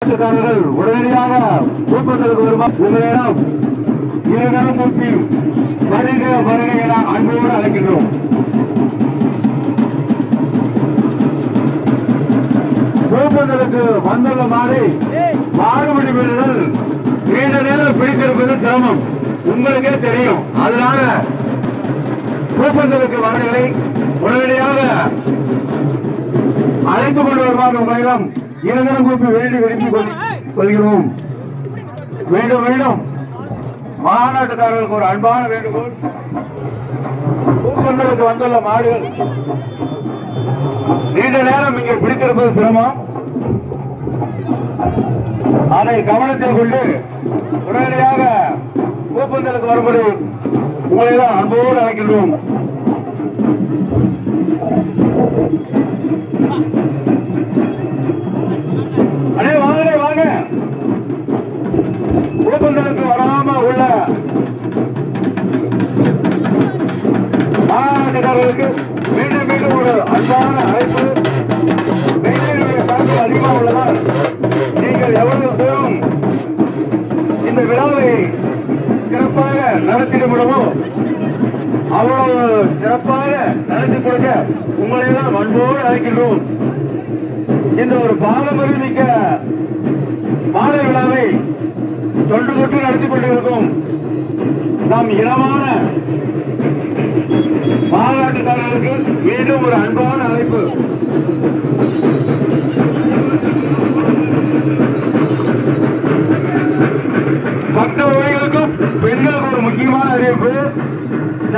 மாற்றுக்காரர்கள் உடனடியாக கூட்டத்திற்கு வருமா உங்களிடம் இருநலம் நோக்கி வருக வருக என அன்போடு அழைக்கின்றோம். ஊக்கத்திற்கு வந்துள்ள மாதிரி மாடுபிடி வீரர்கள் நீண்ட நேரம் பிடித்திருப்பது சிரமம். உங்களுக்கே தெரியும். அதனால ஊக்கத்திற்கு மாடுகளை உடனடியாக அழைத்து கொண்டு வருவாங்க உங்களிடம். இருதரம் கூப்பி வேண்டி விரும்பி கொள்கிறோம். வேண்டும் வேண்டும். மாநாட்டுக்காரர்களுக்கு ஒரு அன்பான வேண்டுகோள். பூப்பந்தலுக்கு வந்துள்ள மாடுகள். நீண்ட நேரம் இங்கே பிடித்திருப்பது சிரமம். அதை கவனத்தில் கொண்டு உடனடியாக பூப்பந்தலுக்கு வரும்படி உங்களை தான் அன்போடு அழைக்கின்றோம். அடே வாங்க வாங்க. பூப்பந்தலுக்கு வராம உள்ள மாநாட்டுக்காரர்களுக்கு மீண்டும் மீண்டும் ஒரு அன்பான அழைப்பு. வெயிலுடைய தாக்கம் அதிகமாக உள்ளதால் நீங்கள் எவ்வளவு தூரம் இந்த விழாவை சிறப்பாக நடத்திட முடியுமோ அவ்வளவு சிறப்பாக நடத்தி கொடுக்க உங்களை எல்லாம் அன்போடு அழைக்கின்றோம். இந்த ஒரு பாரம்பரிய மிக்க மாலை விழாவை தொன்று தொட்டு நடத்தி கொண்டிருக்கும் நம் இனமான மாநாட்டுக்காரர்களுக்கு மீண்டும் ஒரு அன்பான அழைப்பு.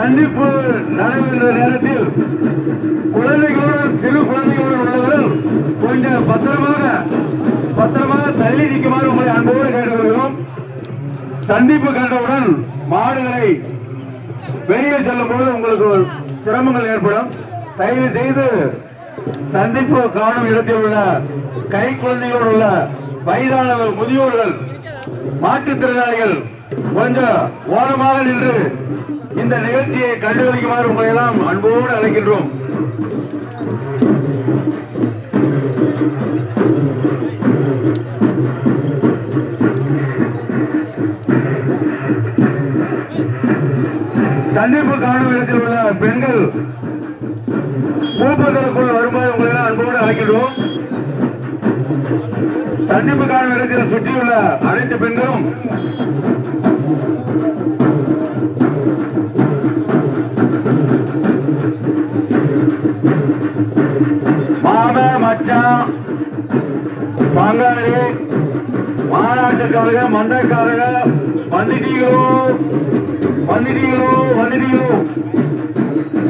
சந்திப்பு நடைபெறுகின்ற நேரத்தில் குழந்தைகளோடு சிறு குழந்தைகளோடு உள்ளவர்கள் கொஞ்சம் பத்திரமாக பத்திரமாக தள்ளி நிற்குமாறு உங்களை அன்போடு கேட்டுக்கொள்கிறோம். சந்திப்பு கண்டவுடன் மாடுகளை வெளியே செல்லும் போது உங்களுக்கு சிரமங்கள் ஏற்படும். தயவு செய்து சந்திப்பு காணும் இடத்தில் உள்ள கை குழந்தைகளோடு உள்ள வயதானவர் முதியோர்கள் மாற்றுத்திறனாளிகள் கொஞ்சம் ஓரமாக நின்று இந்த நிகழ்ச்சியை கண்டுகளிக்குமாறு உங்களை எல்லாம் அன்போடு அழைக்கின்றோம். சந்திப்பு காணும் இடத்தில் உள்ள பெண்கள் மூப்பதற்குள் வருமாறு உங்களை எல்லாம் அன்போடு அழைக்கின்றோம். சந்திப்பு காணும் இடத்தில் சுற்றியுள்ள அனைத்து பெண்களும் மாம மச்சான். பங்காளி மாநாட்டுக்காரங்க மண்டக்காரங்க வந்துட்டீங்களோ வந்துட்டீங்களோ வந்துட்டீங்களோ